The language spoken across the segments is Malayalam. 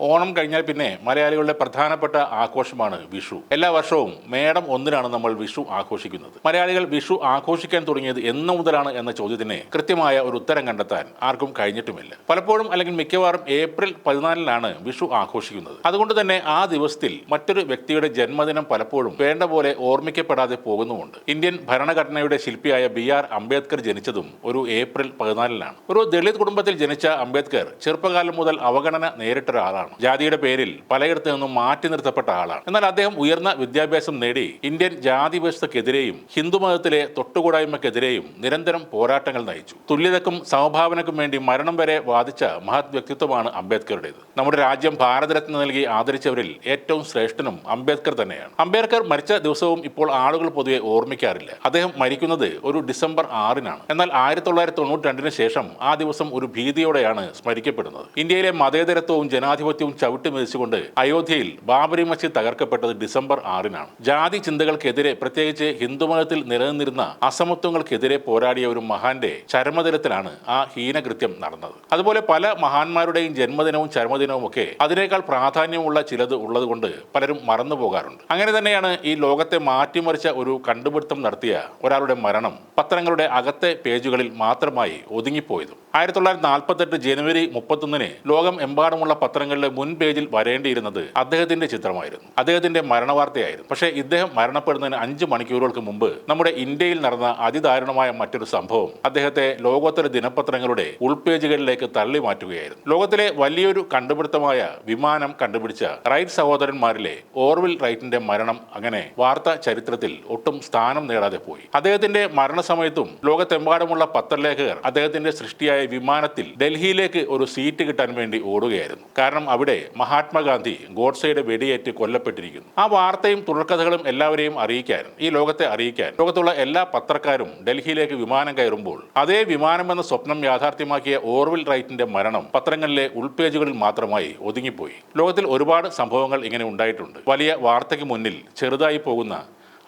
ഓണം കഴിഞ്ഞാൽ പിന്നെ മലയാളികളുടെ പ്രധാനപ്പെട്ട ആഘോഷമാണ് വിഷു. എല്ലാ വർഷവും മേടം ഒന്നിനാണ് നമ്മൾ വിഷു ആഘോഷിക്കുന്നത്. മലയാളികൾ വിഷു ആഘോഷിക്കാൻ തുടങ്ങിയത് എന്നു മുതലാണ് എന്ന ചോദ്യത്തിന് കൃത്യമായ ഒരു ഉത്തരം കണ്ടെത്താൻ ആർക്കും കഴിഞ്ഞിട്ടുമില്ല. പലപ്പോഴും അല്ലെങ്കിൽ മിക്കവാറും ഏപ്രിൽ പതിനാലിനാണ് വിഷു ആഘോഷിക്കുന്നത്. അതുകൊണ്ട് തന്നെ ആ ദിവസത്തിൽ മറ്റൊരു വ്യക്തിയുടെ ജന്മദിനം പലപ്പോഴും വേണ്ട പോലെ ഓർമ്മിക്കപ്പെടാതെ പോകുന്നുമുണ്ട്. ഇന്ത്യൻ ഭരണഘടനയുടെ ശില്പിയായ ബി ആർ അംബേദ്കർ ജനിച്ചതും ഒരു ഏപ്രിൽ പതിനാലിനാണ്. ഒരു ദളിത് കുടുംബത്തിൽ ജനിച്ച അംബേദ്കർ ചെറുപ്പകാലം മുതൽ അവഗണന നേരിട്ട ഒരാളാണ് ജാതിയുടെ പേരിൽ പലയിടത്തു നിന്നും മാറ്റി നിർത്തപ്പെട്ട ആളാണ്. എന്നാൽ അദ്ദേഹം ഉയർന്ന വിദ്യാഭ്യാസം നേടി ഇന്ത്യൻ ജാതി വ്യവസ്ഥക്കെതിരെയും ഹിന്ദുമതത്തിലെ തൊട്ടുകൂടായ്മക്കെതിരെയും നിരന്തരം പോരാട്ടങ്ങൾ നയിച്ചു. തുല്യതക്കും സമഭാവനക്കും വേണ്ടി മരണം വരെ വാദിച്ച മഹത് വ്യക്തിത്വമാണ് അംബേദ്കറുടേത്. നമ്മുടെ രാജ്യം ഭാരതരത്ന നൽകി ആദരിച്ചവരിൽ ഏറ്റവും ശ്രേഷ്ഠനും അംബേദ്കർ തന്നെയാണ്. അംബേദ്കർ മരിച്ച ദിവസവും ഇപ്പോൾ ആളുകൾ പൊതുവെ ഓർമ്മിക്കാറില്ല. അദ്ദേഹം മരിക്കുന്നത് ഒരു ഡിസംബർ ആറിനാണ്. എന്നാൽ ആയിരത്തി തൊള്ളായിരത്തി തൊണ്ണൂറ്റി രണ്ടിന് ശേഷം ആ ദിവസം ഒരു ഭീതിയോടെയാണ് സ്മരിക്കപ്പെടുന്നത്. ഇന്ത്യയിലെ മതേതരത്വവും ജനാധിപത്യവും ചവിട്ടി മെതിച്ചുകൊണ്ട് അയോധ്യയിൽ ബാബരി മസ്ജിദ് തകർക്കപ്പെട്ടത് ഡിസംബർ ആറിനാണ്. ജാതി ചിന്തകൾക്കെതിരെ പ്രത്യേകിച്ച് ഹിന്ദുമതത്തിൽ നിലനിന്നിരുന്ന അസമത്വങ്ങൾക്കെതിരെ പോരാടിയ ഒരു മഹാന്റെ ചരമദിനത്തിലാണ് ആ ഹീനകൃത്യം നടന്നത്. അതുപോലെ പല മഹാന്മാരുടെയും ജന്മദിനവും ചരമദിനവും ഒക്കെ അതിനേക്കാൾ പ്രാധാന്യമുള്ള ചിലത് ഉള്ളതുകൊണ്ട് പലരും മറന്നു പോകാറുണ്ട്. അങ്ങനെ തന്നെയാണ് ഈ ലോകത്തെ മാറ്റിമറിച്ച ഒരു കണ്ടുപിടുത്തം നടത്തിയ ഒരാളുടെ മരണം പത്രങ്ങളുടെ അകത്തെ പേജുകളിൽ മാത്രമായി ഒതുങ്ങിപ്പോയതും. ആയിരത്തി തൊള്ളായിരത്തി നാൽപ്പത്തെട്ട് ജനുവരി മുപ്പത്തൊന്നിന് ലോകം എമ്പാടുമുള്ള പത്രങ്ങളിലെ മുൻ പേജിൽ വരേണ്ടിയിരുന്നത് അദ്ദേഹത്തിന്റെ ചിത്രമായിരുന്നു. അദ്ദേഹത്തിന്റെ മരണവാർത്തയായിരുന്നു. പക്ഷേ ഇദ്ദേഹം മരണപ്പെടുന്നതിന് അഞ്ച് മണിക്കൂറുകൾക്ക് മുമ്പ് നമ്മുടെ ഇന്ത്യയിൽ നടന്ന അതിദാരുണമായ മറ്റൊരു സംഭവം അദ്ദേഹത്തെ ലോകോത്തര ദിനപത്രങ്ങളുടെ ഉൾപേജുകളിലേക്ക് തള്ളി മാറ്റുകയായിരുന്നു. ലോകത്തിലെ വലിയൊരു കണ്ടുപിടുത്തമായ വിമാനം കണ്ടുപിടിച്ച റൈറ്റ് സഹോദരന്മാരിലെ ഓർവിൽ റൈറ്റിന്റെ മരണം അങ്ങനെ വാർത്താ ചരിത്രത്തിൽ ഒട്ടും സ്ഥാനം നേടാതെ പോയി. അദ്ദേഹത്തിന്റെ മരണസമയത്തും ലോകത്തെമ്പാടുമുള്ള പത്രലേഖകർ അദ്ദേഹത്തിന്റെ സൃഷ്ടിയായ വിമാനത്തിൽ ഡൽഹിയിലേക്ക് ഒരു സീറ്റ് കിട്ടാൻ വേണ്ടി ഓടുകയായിരുന്നു. കാരണം അവിടെ മഹാത്മാഗാന്ധി ഗോഡ്സയുടെ വെടിയേറ്റ് കൊല്ലപ്പെട്ടിരിക്കുന്നു. ആ വാർത്തയും തുടർക്കഥകളും എല്ലാവരെയും അറിയിക്കാൻ ഈ ലോകത്തെ അറിയിക്കാൻ ലോകത്തുള്ള എല്ലാ പത്രക്കാരും ഡൽഹിയിലേക്ക് വിമാനം കയറുമ്പോൾ അതേ വിമാനമെന്ന സ്വപ്നം യാഥാർത്ഥ്യമാക്കിയ ഓർവിൽ റൈറ്റിന്റെ മരണം പത്രങ്ങളിലെ ഉൾപേജുകളിൽ മാത്രമായി ഒതുങ്ങിപ്പോയി. ലോകത്തിൽ ഒരുപാട് സംഭവങ്ങൾ ഇങ്ങനെ ഉണ്ടായിട്ടുണ്ട്. വലിയ വാർത്തയ്ക്ക് മുന്നിൽ ചെറുതായി പോകുന്ന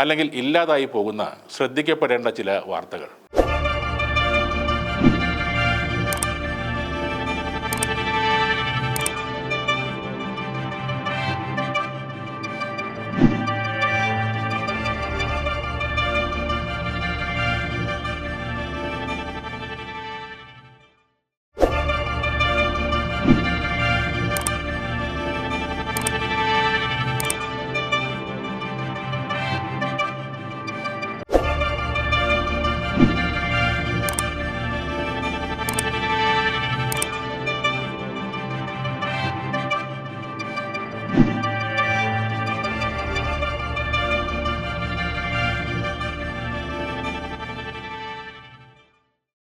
അല്ലെങ്കിൽ ഇല്ലാതായി പോകുന്ന ശ്രദ്ധിക്കപ്പെടേണ്ട ചില വാർത്തകൾ.